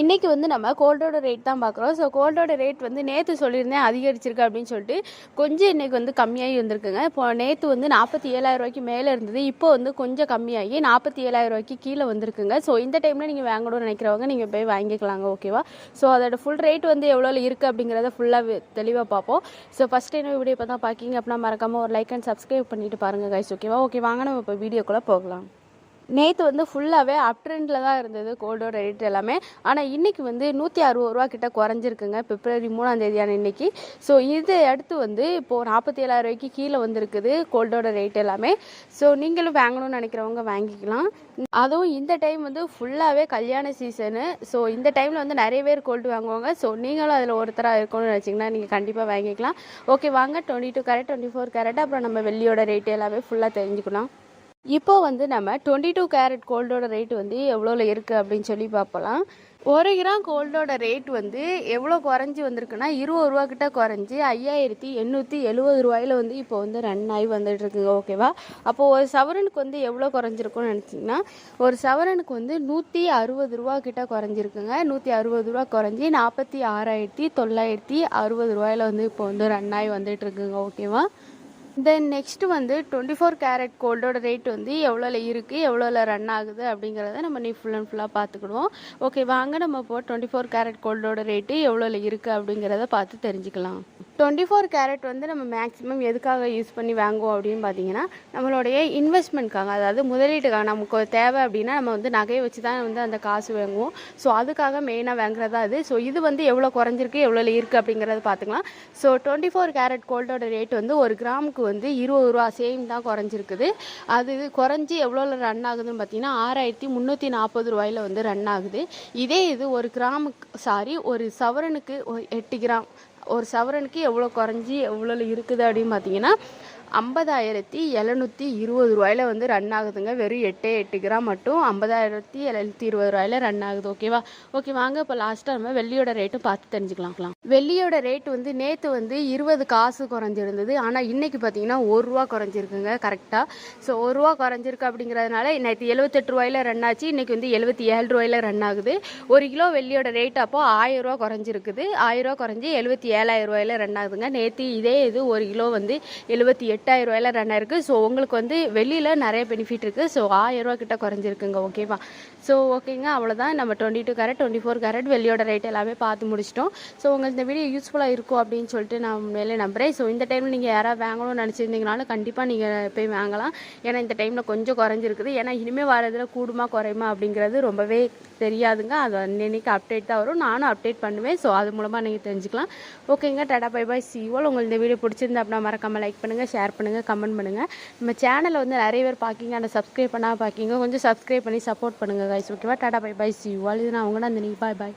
இன்றைக்கி வந்து நம்ம கோல்டோட ரேட் தான் பார்க்குறோம். ஸோ கோல்டோட ரேட் வந்து நேற்று சொல்லியிருந்தேன் அதிகரிச்சிருக்கு அப்படின்னு சொல்லிட்டு. கொஞ்சம் இன்றைக்கி வந்து கம்மியாகி வந்திருக்குங்க. இப்போ நேற்று வந்து நாற்பத்தி ஏழாயிரம் ரூபாய்க்கு மேலே இருந்தது. இப்போ வந்து கொஞ்சம் கம்மியாகி நாற்பத்தி ஏழாயிரம் ரூபாய்க்கு கீழே வந்திருக்குங்க. ஸோ இந்த டைமில் நீங்கள் வாங்கணும்னு நினைக்கிறவங்க நீங்கள் போய் வாங்கிக்கலாங்க ஓகேவா ஸோ அதோட ஃபுல் ரேட் வந்து எவ்வளோ இருக்குது அப்படிங்கிறத ஃபுல்லாக தெளிவாக பார்ப்போம். ஸோ ஃபஸ்ட் டைம் வீடியோ இப்போ தான் பார்க்கிங்க அப்படின்னா மறக்காமல் ஒரு லைக் அண்ட் சப்ஸ்கிரைப் பண்ணிட்டு பாருங்கள் கைஸ் ஓகேவா ஓகே வாங்க நம்ம இப்போ வீடியோக்குள்ளே போகலாம். நேற்று வந்து ஃபுல்லாகவே அப் ட்ரெண்டில் தான் இருந்தது கோல்டோட ரேட் எல்லாமே. ஆனால் இன்றைக்கி வந்து நூற்றி அறுபது ரூபா கிட்ட குறைஞ்சிருக்குங்க. பிப்ரவரி மூணாம் தேதியான இன்றைக்கி ஸோ இது அடுத்து வந்து இப்போது நாற்பத்தி ஏழாயிரம் ரூபாய்க்கு கீழே வந்திருக்குது கோல்டோட ரேட் எல்லாமே. ஸோ நீங்களும் வாங்கணும்னு நினைக்கிறவங்க வாங்கிக்கலாம். அதுவும் இந்த டைம் வந்து ஃபுல்லாகவே கல்யாண சீசனு ஸோ இந்த டைமில் வந்து நிறைய பேர் கோல்டு வாங்குவாங்க. ஸோ நீங்களும் அதில் ஒருத்தராக இருக்கணும்னு நினச்சிங்கன்னா நீங்கள் கண்டிப்பாக வாங்கிக்கலாம். ஓகே வாங்க twenty two carat twenty four carat அப்புறம் நம்ம வெள்ளியோட ரேட் எல்லாமே ஃபுல்லாக தெரிஞ்சுக்கலாம். இப்போ வந்து நம்ம டுவெண்ட்டி டூ கேரட் கோல்டோட ரேட் வந்து எவ்வளோவில் இருக்குது அப்படின்னு சொல்லி பார்ப்பலாம். ஒரு கிராம் கோல்டோட ரேட் வந்து எவ்வளோ குறைஞ்சி வந்திருக்குன்னா இருபது ரூபா கிட்ட குறைஞ்சி ஐயாயிரத்தி எண்ணூற்றி எழுபது ரூபாயில வந்து இப்போ வந்து ரன் ஆகி வந்துட்டு இருக்குங்க ஓகேவா அப்போது ஒரு சவரனுக்கு வந்து எவ்வளோ குறைஞ்சிருக்குன்னு நினச்சிங்கன்னா ஒரு சவரனுக்கு வந்து நூற்றி அறுபது ரூபா கிட்ட குறைஞ்சிருக்குங்க. நூற்றி அறுபது ரூபா குறைஞ்சி நாற்பத்தி ஆறாயிரத்தி தொள்ளாயிரத்தி அறுபது ரூபாயில வந்து இப்போ வந்து ரன் ஆகி வந்துட்டு இருக்குங்க ஓகேவா தென் நெக்ஸ்ட் வந்து டுவெண்ட்டி ஃபோர் கேரட் கோல்டோட ரேட் வந்து எவ்வளோல இருக்குது எவ்வளோல ரன் ஆகுது அப்படிங்கிறத நம்ம நீ ஃபுல் அண்ட் ஃபுல்லாக பார்த்துக்கிடுவோம். ஓகே வாங்க நம்ம இப்போ டுவெண்ட்டி ஃபோர் கேரட் கோல்டோட ரேட்டு எவ்வளோல இருக்குது அப்படிங்கிறத பார்த்து தெரிஞ்சுக்கலாம். டுவெண்ட்டி ஃபோர் கேரட் வந்து நம்ம மேக்ஸிமம் எதுக்காக யூஸ் பண்ணி வாங்குவோம் அப்படின்னு பார்த்தீங்கன்னா நம்மளுடைய இன்வெஸ்ட்மெண்ட்காக அதாவது முதலீட்டுக்காக நமக்கு தேவை அப்படின்னா நம்ம வந்து நகையை வச்சு தான் வந்து அந்த காசு வாங்குவோம். ஸோ அதுக்காக மெயினாக வாங்குறதா அது ஸோ இது வந்து எவ்வளோ குறைஞ்சிருக்கு எவ்வளோ இருக்குது அப்படிங்கிறத பார்த்துக்கலாம். ஸோ டுவெண்ட்டி ஃபோர் கேரட் கோல்டோட ரேட் வந்து ஒரு கிராமுக்கு வந்து இருபது ரூபா சேம் தான் குறைஞ்சிருக்குது. அது இது குறைஞ்சி எவ்வளோ ரன் ஆகுதுன்னு பார்த்தீங்கன்னா ஆறாயிரத்தி முந்நூற்றி நாற்பது ரூபாயில வந்து ரன் ஆகுது. இதே இது ஒரு கிராமுக்கு சாரி ஒரு சவரனுக்கு ஒரு எட்டு கிராம் ஒரு சவரனுக்கு எவ்வளோ குறைஞ்சி எவ்வளோ இருக்குது அப்படின்னு பார்த்தீங்கன்னா ஐம்பதாயிரத்தி எழுநூற்றி இருபது ரூபாயில வந்து ரன் ஆகுதுங்க. வெறும் எட்டே எட்டு கிராம் மட்டும் ஐம்பதாயிரத்தி எழுநூற்றி இருபது ரூபாயில ரன் ஆகுது. ஓகேவா ஓகே வாங்க. இப்போ லாஸ்ட்டாக நம்ம வெள்ளியோட ரேட்டும் பார்த்து தெரிஞ்சுக்கலாம் வெள்ளியோட ரேட் வந்து நேற்று வந்து இருபது காசு குறைஞ்சிருந்தது. ஆனால் இன்றைக்கி பார்த்தீங்கன்னா ஒரு ரூபா குறைஞ்சிருக்குங்க கரெக்டாக ஸோ ஒரு ரூபா குறைஞ்சிருக்கு அப்படிங்கிறதுனால நேற்று எழுபத்தெட்டு ரூபாயில ரன் ஆச்சு. இன்றைக்கி வந்து எழுபத்தி ஏழு ரூபாயில ரன் ஆகுது. ஒரு கிலோ வெள்ளியோட ரேட் அப்போ ஆயிரம் ரூபா குறைஞ்சிருக்குது. ஆயிரம் ரூபா குறைஞ்சி எழுபத்தி ஏழாயிரம் ரூபாயில ரன் ஆகுதுங்க. நேற்று இதே இது ஒரு கிலோ வந்து எழுபத்தி எட்டு எட்டாயிரம் ரூபாயில ரன் ஆயிருக்கு. ஸோ உங்களுக்கு வந்து வெளியில் நிறைய பெனிஃபிட் இருக்குது ஸோ ஆயிரரூவா கிட்ட குறைஞ்சிருக்குங்க ஓகேவா ஸோ ஓகேங்க அவ்வளோதான் நம்ம twenty two carat twenty four carat வெளியோட rate எல்லாமே பார்த்து முடிச்சிட்டோம். ஸோ உங்களுக்கு இந்த வீடியோ யூஸ்ஃபுல்லாக இருக்கும் அப்படின்னு சொல்லிட்டு நான் மேலே நம்புகிறேன் ஸோ இந்த டைமில் நீங்கள் யாராவது வாங்கணும்னு நினச்சிருந்தீங்கனாலும் கண்டிப்பாக நீங்கள் போய் வாங்கலாம். ஏன்னா இந்த டைமில் கொஞ்சம் குறைஞ்சிருக்குது. ஏன்னா இனிமேல் வரதில் கூடுமா குறையுமா அப்படிங்கிறது ரொம்பவே தெரியாதுங்க. அது அன்னைக்கு அப்டேட் தான் வரும். நானும் அப்டேட் பண்ணுவேன். ஸோ அது மூலமாக நீங்கள் தெரிஞ்சுக்கலாம். ஓகேங்க டடா பை பாய் சிஓல் உங்களுக்கு இந்த வீடியோ பிடிச்சிருந்தா அப்படின்னா மறக்காமல் லைக் பண்ணுங்கள் ஷேர் பண்ணுங்கள் கமெண்ட் பண்ணுங்கள் நம்ம சேனலை வந்து நிறைய பேர் பார்க்கிங்க அந்த சப்ஸ்கிரைப் பண்ணால் பார்க்கிங்க கொஞ்சம் சப்ஸ்கிரைப் பண்ணி சப்போர்ட் பண்ணுங்கள் கைஸ் ஓகேவா டடா பை பாய் சிஓல் இது நான் அவங்க நீ பாய் பாய்